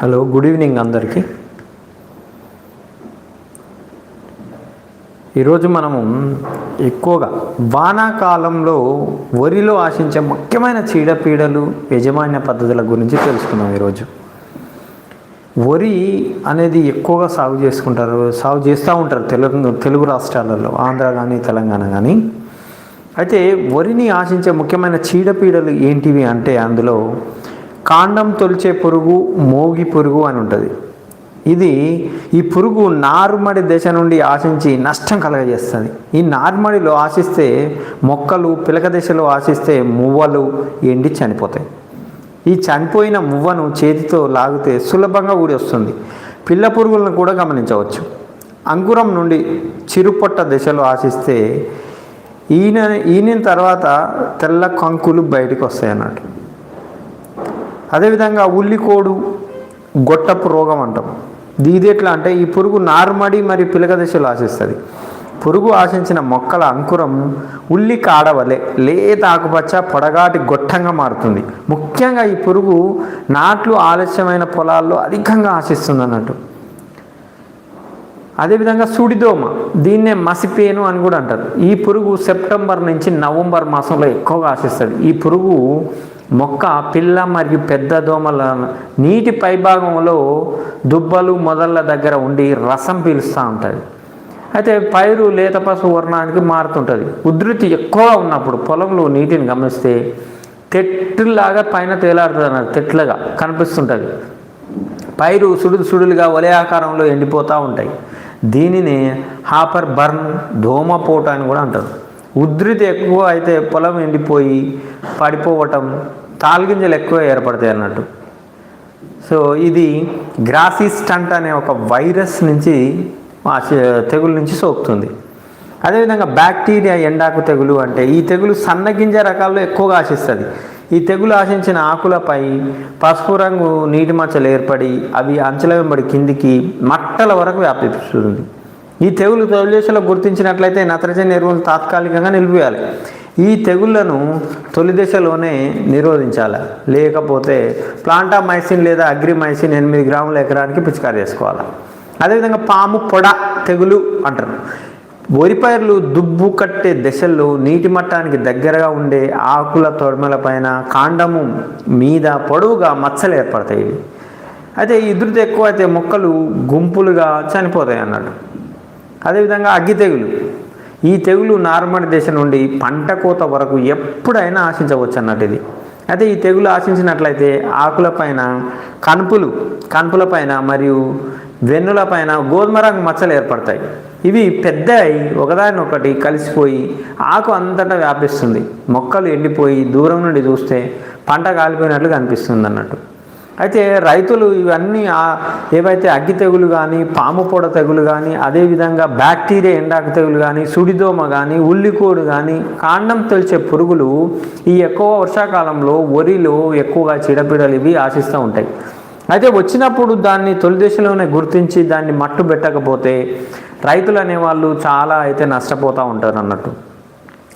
Hello good evening అందరికీ. ఈరోజు మనము ఎక్కువగా వానాకాలంలో వరిలో ఆశించే ముఖ్యమైన చీడపీడలు యజమాన్య పద్ధతుల గురించి తెలుసుకుందాం ఈరోజు. వరి అనేది ఎక్కువగా సాగు చేసుకుంటారు సాగు చేస్తూ ఉంటారు తెలుగు తెలుగు రాష్ట్రాలలో ఆంధ్ర కానీ తెలంగాణ కానీ అయితే వరిని ఆశించే ముఖ్యమైన చీడపీడలు ఏంటివి అంటే అందులో కాండం తొలిచే పురుగు మోగి పురుగు అని ఉంటుంది. ఇది ఈ పురుగు నారుమడి దశ నుండి ఆశించి నష్టం కలగజేస్తుంది. ఈ నారుమడిలో ఆశిస్తే మొక్కలు పిలక దశలో ఆశిస్తే మువ్వలు ఎండి చనిపోతాయి. ఈ చనిపోయిన మువ్వను చేతితో లాగితే సులభంగా ఊడి వస్తుంది. పిల్ల పురుగులను కూడా గమనించవచ్చు. అంకురం నుండి చిరుపొట్ట దశలో ఆశిస్తే ఈయన ఈయన తర్వాత తెల్ల కంకులు బయటకు వస్తాయి అన్నట్టు అదేవిధంగా ఉల్లికోడు గొట్టపు రోగం అంటాం. ఇది ఎట్లా అంటే ఈ పురుగు నార్మడి మరియు పిలక దశలో ఆశిస్తుంది. పురుగు ఆశించిన మొక్కల అంకురం ఉల్లి కాడవలే లేత ఆకుపచ్చ పొడగాటి గొట్టంగా మారుతుంది. ముఖ్యంగా ఈ పురుగు నాట్లు ఆలస్యమైన పొలాల్లో అధికంగా ఆశిస్తుంది అన్నట్టు అదేవిధంగా సుడిదోమ దీన్నే మసిపేను అని కూడా అంటారు. ఈ పురుగు సెప్టెంబర్ నుంచి నవంబర్ మాసంలో ఎక్కువగా ఆశిస్తుంది. ఈ పురుగు మొక్క పిల్ల మరియు పెద్ద దోమల నీటి పైభాగంలో దుబ్బలు మొదళ్ళ దగ్గర ఉండి రసం పీలుస్తూ ఉంటుంది. అయితే పైరు లేత పసుపు వర్ణానికి మారుతుంటుంది. ఉధృతి ఎక్కువగా ఉన్నప్పుడు పొలంలో నీటిని గమనిస్తే తెట్టులాగా పైన తేలాడుతుంది అన్నది తెట్లుగా కనిపిస్తుంటుంది. పైరు సుడులు సుడులుగా వలే ఆకారంలో ఎండిపోతూ ఉంటాయి. దీనిని హాపర్ బర్న్ దోమపోట అని కూడా అంటారు. ఉధృతి ఎక్కువ అయితే పొలం ఎండిపోయి పడిపోవటం తాల్గింజలు ఎక్కువ ఏర్పడతాయి అన్నట్టు. సో ఇది గ్రాసిస్టంట్ అనే ఒక వైరస్ నుంచి ఆ తెగులు నుంచి సోకుతుంది. అదేవిధంగా బ్యాక్టీరియా ఎండాకు తెగులు అంటే ఈ తెగులు సన్నగింజ రకాల్లో ఎక్కువగా ఆశిస్తుంది. ఈ తెగులు ఆశించిన ఆకులపై పసుపు రంగు నీటి మచ్చలు ఏర్పడి అవి అంచెల వెంబడి కిందికి మట్టల వరకు వ్యాపిస్తుంది ఈ తెగులు తొలిదశలో గుర్తించినట్లయితే నత్రజని ఎరువులు తాత్కాలికంగా నిలిపివేయాలి. ఈ తెగుళ్ళను తొలి దశలోనే నిరోధించాలి. లేకపోతే ప్లాంటామైసిన్ లేదా అగ్రిమైసిన్ ఎనిమిది గ్రాముల ఎకరానికి పిచికారి చేసుకోవాలి. అదేవిధంగా పాము పొడ తెగులు అంటారు. వరిపైర్లు దుబ్బు కట్టే దశల్లో నీటి మట్టానికి దగ్గరగా ఉండే ఆకుల తొడమల పైన కాండము మీద పొడవుగా మచ్చలు ఏర్పడతాయి. అయితే ఈ ఉధృతి ఎక్కువ అయితే మొక్కలు గుంపులుగా చనిపోతాయి అన్నట్టు అదేవిధంగా అగ్గి తెగులు. ఈ తెగులు నార్మల్ దశ నుండి పంట కోత వరకు ఎప్పుడైనా ఆశించవచ్చు అన్నట్టు ఇది అయితే ఈ తెగులు ఆశించినట్లయితే ఆకులపైన కనుపులు కనుపులపైన మరియు వెన్నులపైన గోధుమ రంగు మచ్చలు ఏర్పడతాయి. ఇవి పెద్ద అయి ఒకదానికొకటి కలిసిపోయి ఆకు అంతటా వ్యాపిస్తుంది. మొక్కలు ఎండిపోయి దూరం నుండి చూస్తే పంట కాలిపోయినట్లు కనిపిస్తుంది అన్నట్టు అయితే రైతులు ఇవన్నీ ఏవైతే అగ్గి తెగులు కానీ పాము పొడ తెగులు కానీ అదేవిధంగా బ్యాక్టీరియా ఎండాకు తెగులు కానీ సుడిదోమ కానీ ఉల్లికోడు కానీ కాండం తొలిచే పురుగులు ఈ ఎక్కువ వర్షాకాలంలో వరిలో ఎక్కువగా చీడపీడలు ఇవి ఆశిస్తూ ఉంటాయి. అయితే వచ్చినప్పుడు దాన్ని తొలి దశలోనే గుర్తించి దాన్ని మట్టు పెట్టకపోతే రైతులు అనేవాళ్ళు చాలా అయితే నష్టపోతూ ఉంటారు అన్నట్టు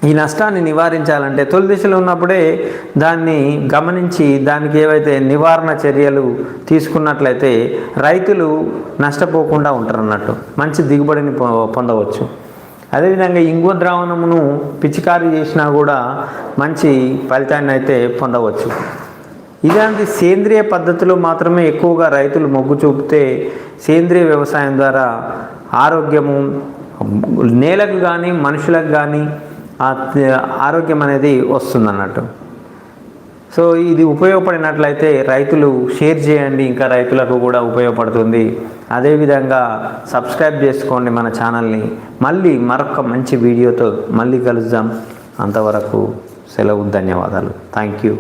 ఈ నష్టాన్ని నివారించాలంటే తొలి దిశలో ఉన్నప్పుడే దాన్ని గమనించి దానికి ఏవైతే నివారణ చర్యలు తీసుకున్నట్లయితే రైతులు నష్టపోకుండా ఉంటారు అన్నట్టు మంచి దిగుబడిని పొ- పొందవచ్చు. అదేవిధంగా ఇంగువ ద్రావణమును పిచికారీ చేసినా కూడా మంచి ఫలితాన్ని అయితే పొందవచ్చు. ఇలాంటి సేంద్రియ పద్ధతిలో మాత్రమే ఎక్కువగా రైతులు మొగ్గు చూపితే సేంద్రియ వ్యవసాయం ద్వారా ఆరోగ్యము నేలకు కానీ మనుషులకు కానీ ఆరోగ్యం అనేది వస్తుందన్నట్టు. సో ఇది ఉపయోగపడినట్లయితే రైతులు షేర్ చేయండి ఇంకా రైతులకు కూడా ఉపయోగపడుతుంది. అదేవిధంగా సబ్స్క్రైబ్ చేసుకోండి మన ఛానల్ని. మళ్ళీ మరొక మంచి వీడియోతో మళ్ళీ కలుద్దాం. అంతవరకు సెలవు ధన్యవాదాలు. Thank you.